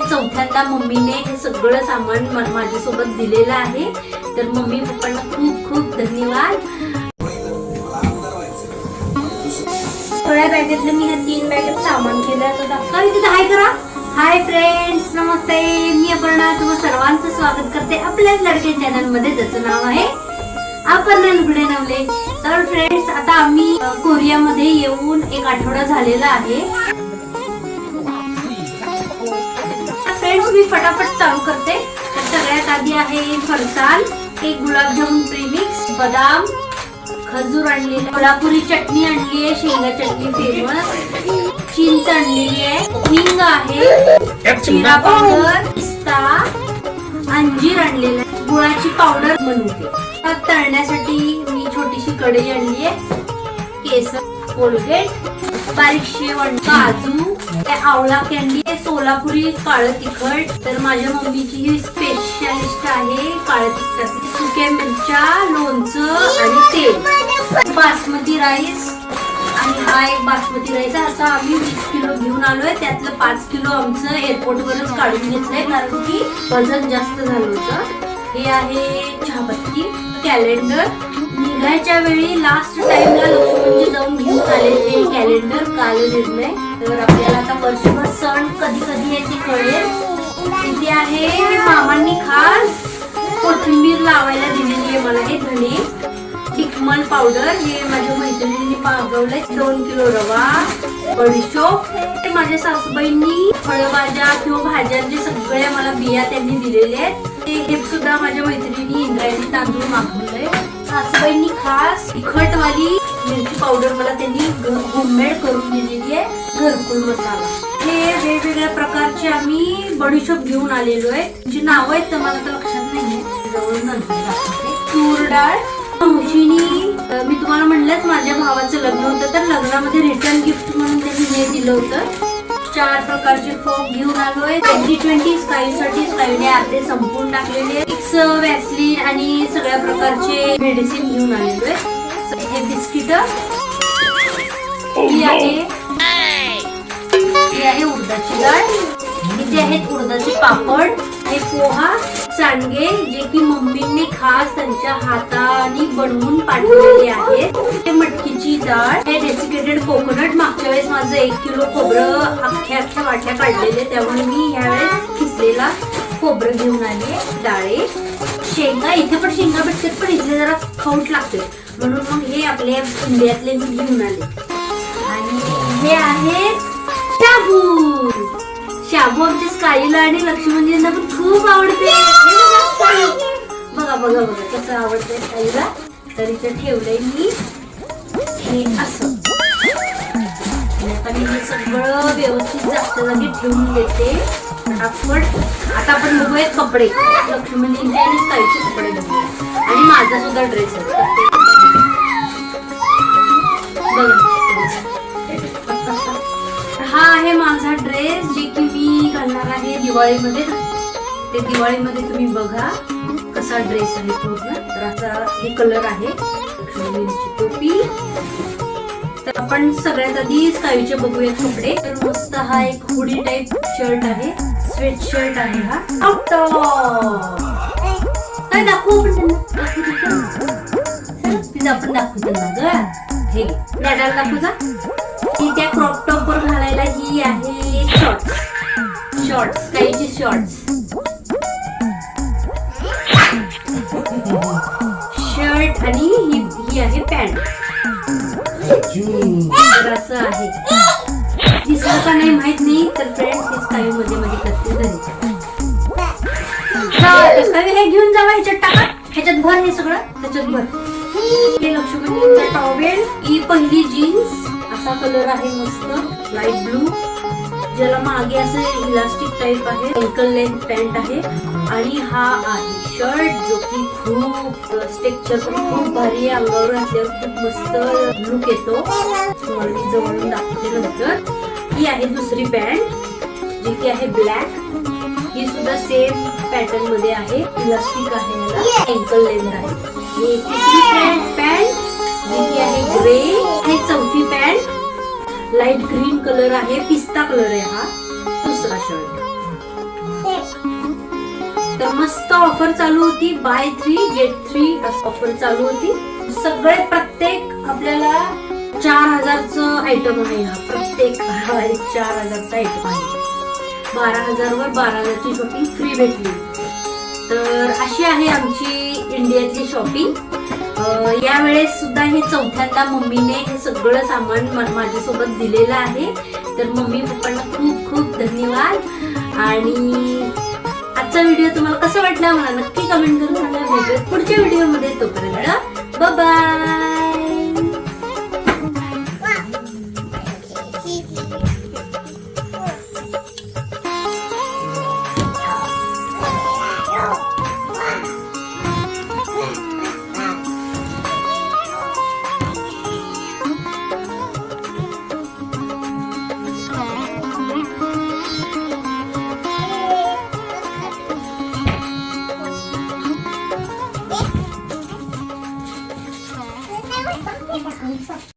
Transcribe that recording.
हे चौथ्यांदा मम्मीने हे सगळं सामान माझ्यासोबत दिलेलं आहे. तर मम्मी पप्पांना खूप खूप धन्यवाद. थोड्या बॅगेतलं मी ह्या तीन बॅगेत सामान केलं तर दाखवा हाय करा. हाय फ्रेंड्स नमस्ते. मी अपर्णा. तुम्हा सर्वांचं स्वागत करते आपल्याच लडके चॅनलमध्ये ज्याचं नाव आहे अपर्णा लुगडे नवले. तर फ्रेंड्स आता आम्ही कोरियामध्ये येऊन एक आठवडा झालेला आहे. फ्रेंड्स मी फटाफट चालू करते. तर सगळ्यात आधी आहे फरसाण एक गुलाबजामुन प्रीमिक्स बदाम खजूर आणलेली कोल्हापुरी चटणी आणली आहे शेंगा चटणी फेमस चिंच आणलेली आहे हिंग आहे जिरा पावडर पिस्ता अंजीर आणलेला आहे गुळाची पावडर बनवते तळण्यासाठी मी छोटीशी कढई आणली आहे केसर कोलगेट बारीक शेवण काजू आवळा कॅन्डी आहे सोलापुरी काळं तिखट. तर माझ्या मम्मीची ही स्पेशालिस्ट आहे काळं तिखट. सुक्या मिरच्या लोणचं आणि तेल. बासमती राईस आणि हा एक बासमती राईस असा आम्ही वीस किलो घेऊन आलोय. त्यातलं पाच किलो आमचं एअरपोर्ट वरच काढून घेतलंय कारण की वजन जास्त झालं होतं. हे आहे चहापत्ती कॅलेंडर निघायच्या वेळी लास्ट टाइमला लक्ष्मणजी जाऊन घेऊन आले ते कॅलेंडर काल निर्णय. तर आपल्याला आता वर्षभर सण कधी कधी आहे ते कळेल. इथे आहे मामांनी खास कोथिंबीर लावायला दिलेली आहे मला हे धने टिकमल पावडर हे माझ्या मैत्रिणींनी मागवलंय. दोन किलो रवा बडीशोप. ते माझ्या सासूबाईंनी फळभाज्या किंवा भाज्यांचे सगळ्या मला बिया त्यांनी दिलेल्या आहेत. ते हे सुद्धा माझ्या मैत्रिणींनी इंद्रायणी तांदूळ मागवलंय. सासूबाईंनी खास तिखटवाली मिरची पावडर मला त्यांनी होममेड करून दिलेली आहे घरकुल मसाला. हे वेगवेगळ्या प्रकारचे आम्ही बडीशोप घेऊन आलेलो आहे. जी नावं आहेत तर मला तर लक्षात नाहीये जवळून नंतर तूर डाळ मावशीनी मी तुम्हाला म्हणलंच माझ्या भावाचं लग्न होतं तर लग्नामध्ये रिटर्न गिफ्ट म्हणून त्यांनी हे दिलं होतं. चार प्रकारचे फोक घेऊन आलोय. ट्वेंटी ट्वेंटी स्काई साठी स्काईने अर्धे संपून टाकलेले मिक्स वॅसलीन आणि सगळ्या प्रकारचे मेडिसिन घेऊन आलेलो आहे हे बिस्किट ही आहे ही आहे उडदाची डाळ. इथे आहेत उडदाचे पापड हे पोहा सांडगे जे की मम्मीने खास त्यांच्या हाताने बनवून पाठवलेले आहेत. ते मटकीची डाळ हे डेसिकेटेड कोकोनट मागच्या वेळेस माझं एक किलो खोबरं अख्ख्या अख्ख्या वाट्या काढलेले त्यामुळे मी यावेळेस खिसलेला खोबरं घेऊन आले डाळे. शेंगा इथे पण शेंगा भेटतात पण इथे जरा खौट लागते म्हणून मग हे आपल्या इंडियातले मी घेऊन आले. आणि हे आहे शाबू शाबू आमच्या स्काईला आणि लक्ष्मणजींना पण खूप आवडते. बघा, बघा बघा कसं आवडते स्काईला तर इथं ठेवलंय मी. हे असं. आता मी हे सगळं व्यवस्थित जास्त जागी ठेवून देते आपण आता आपण बघूयात कपडे. लक्ष्मणजींचे आणि स्काईचे कपडे बघूया. आणि माझा सुद्धा ड्रेस आहे. बघा. हा आहे माझा ड्रेस जे की मी घालणार आहे दिवाळीमध्ये. ते दिवाळीमध्ये तुम्ही बघा कसा ड्रेस आहे पूर्ण तर असा हे कलर आहे. टोपी. तर आपण सगळ्यात आधी साईचे बघूया कपडे. तर मस्त हा एक हुडी टाईप शर्ट आहे. स्वेट शर्ट आहे हा. काय दाखवू आपण त्यांना? दाखवू आपण दाखवू त्यांना ग. हे दाखवू जा. ती त्या क्रॉप टॉप वर घालायला ही आहे. शॉर्ट्स काहीची शॉर्ट्स शर्ट आणि ही ही आहे पॅन्ट तर असं आहे. दिसलं का नाही माहीत नाही तर फ्रेंड्स हे स्काई मध्ये मध्ये करते घरी. हे घेऊन जावा ह्याच्यात टाका. ह्याच्यात भर हे सगळं त्याच्यात भर. हे लक्ष्मणजींचा टॉवेल ही पहिली जीन्स असा कलर आहे मस्त लाइट ब्लू ज्याला मागे असं इलास्टिक टाईप आहे अँकल लेंथ पॅन्ट आहे आणि हा आहे. शर्ट जो की खूप स्ट्रक्चर पण खूप भारी आहे अंगावर असल्यावर खूप मस्त लुक येतो. तुम्हाला मी जवळून दाखवते नंतर ही आहे दुसरी पॅन्ट जी की आहे ब्लॅक ही सुद्धा सेम पॅटर्नमध्ये आहे. इलास्टिक आहे याला. अँकल लेंथ आहे. तिसरी पॅन्ट पॅन्ट जी की आहे ग्रे हे चौथी पॅन्ट लाइट ग्रीन कलर आहे पिस्ता कलर आहे हा दुसरा शर्ट तर मस्त ऑफर चालू होती buy three get three offer चालू होती. सगळे प्रत्येक आपल्याला चार हजारचं आयटम आहे हा प्रत्येक चार हजारचा आयटम आहे. बारा हजारवर बारा हजारची शॉपिंग फ्री भेटली. तर अशी आहे आमची इंडियातली शॉपिंग यावेळेस सुद्धा हे चौथ्यांदा मम्मीने हे सगळं सामान माझ्यासोबत दिलेलं आहे. तर मम्मी पप्पांना खूप खूप धन्यवाद. आणि आजचा व्हिडिओ तुम्हाला कसा वाटला मला नक्की कमेंट करून सांगा. पुढच्या व्हिडिओमध्ये. तोपर्यंत